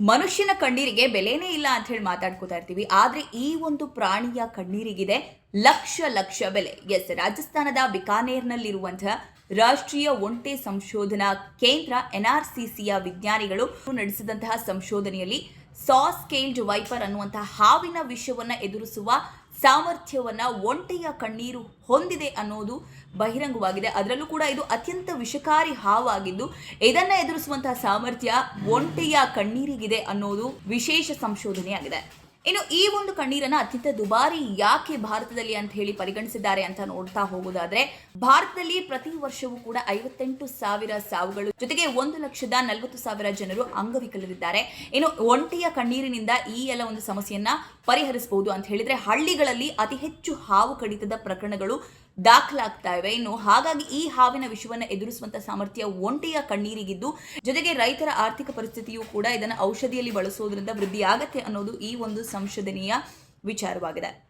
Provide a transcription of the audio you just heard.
ಮನುಷ್ಯನ ಕಣ್ಣೀರಿಗೆ ಬೆಲೆನೇ ಇಲ್ಲ ಅಂತ ಹೇಳಿ ಮಾತಾಡ್ಕೋತಾ ಇರ್ತೀವಿ. ಆದ್ರೆ ಈ ಒಂದು ಪ್ರಾಣಿಯ ಕಣ್ಣೀರಿಗಿದೆ ಲಕ್ಷ ಲಕ್ಷ ಬೆಲೆ. ಎಸ್ ರಾಜಸ್ಥಾನದ ಬಿಕಾನೇರ್ನಲ್ಲಿರುವಂತಹ ರಾಷ್ಟ್ರೀಯ ಒಂಟೆ ಸಂಶೋಧನಾ ಕೇಂದ್ರ ಎನ್ಆರ್ಸಿಸಿಯ ವಿಜ್ಞಾನಿಗಳು ನಡೆಸಿದಂತಹ ಸಂಶೋಧನೆಯಲ್ಲಿ ಸಾಸ್ ಕೇಲ್ಡ್ ವೈಪರ್ ಅನ್ನುವಂತಹ ಹಾವಿನ ವಿಷವನ್ನ ಎದುರಿಸುವ ಸಾಮರ್ಥ್ಯವನ್ನ ಒಂಟೆಯ ಕಣ್ಣೀರು ಹೊಂದಿದೆ ಅನ್ನೋದು ಬಹಿರಂಗವಾಗಿದೆ. ಅದರಲ್ಲೂ ಕೂಡ ಇದು ಅತ್ಯಂತ ವಿಷಕಾರಿ ಹಾವಾಗಿದ್ದು, ಇದನ್ನು ಎದುರಿಸುವಂತಹ ಸಾಮರ್ಥ್ಯ ಒಂಟೆಯ ಕಣ್ಣೀರಿಗಿದೆ ಅನ್ನೋದು ವಿಶೇಷ ಸಂಶೋಧನೆಯಾಗಿದೆ. ಇನ್ನು ಈ ಒಂದು ಕಣ್ಣೀರನ್ನ ಅತ್ಯಂತ ದುಬಾರಿ ಯಾಕೆ ಭಾರತದಲ್ಲಿ ಅಂತ ಹೇಳಿ ಪರಿಗಣಿಸಿದ್ದಾರೆ ಅಂತ ನೋಡ್ತಾ ಹೋಗೋದಾದ್ರೆ, ಭಾರತದಲ್ಲಿ ಪ್ರತಿ ವರ್ಷವೂ ಕೂಡ ಐವತ್ತೆಂಟು ಸಾವಿರ ಸಾವುಗಳು, ಜೊತೆಗೆ ಒಂದು ಲಕ್ಷದ ನಲವತ್ತು ಸಾವಿರ ಜನರು ಅಂಗವಿಕಲರಿದ್ದಾರೆ. ಇನ್ನು ಒಂಟಿಯ ಕಣ್ಣೀರಿನಿಂದ ಈ ಎಲ್ಲ ಒಂದು ಸಮಸ್ಯೆಯನ್ನ ಪರಿಹರಿಸಬಹುದು ಅಂತ ಹೇಳಿದ್ರೆ ಹಳ್ಳಿಗಳಲ್ಲಿ ಅತಿ ಹೆಚ್ಚು ಹಾವು ಕಡಿತದ ಪ್ರಕರಣಗಳು ದಾಖಲಾಗ್ತಾ ಇವೆ. ಇನ್ನು ಹಾಗಾಗಿ ಈ ಹಾವಿನ ವಿಷವನ್ನು ಎದುರಿಸುವಂತ ಸಾಮರ್ಥ್ಯ ಒಂಟಿಯ ಕಣ್ಣೀರಿಗಿದ್ದು, ಜೊತೆಗೆ ರೈತರ ಆರ್ಥಿಕ ಪರಿಸ್ಥಿತಿಯೂ ಕೂಡ ಇದನ್ನು ಔಷಧಿಯಲ್ಲಿ ಬಳಸುವುದರಿಂದ ವೃದ್ಧಿಯಾಗತ್ತೆ ಅನ್ನೋದು ಈ ಒಂದು ಸಂಶೋಧನೆಯ ವಿಚಾರವಾಗಿದೆ.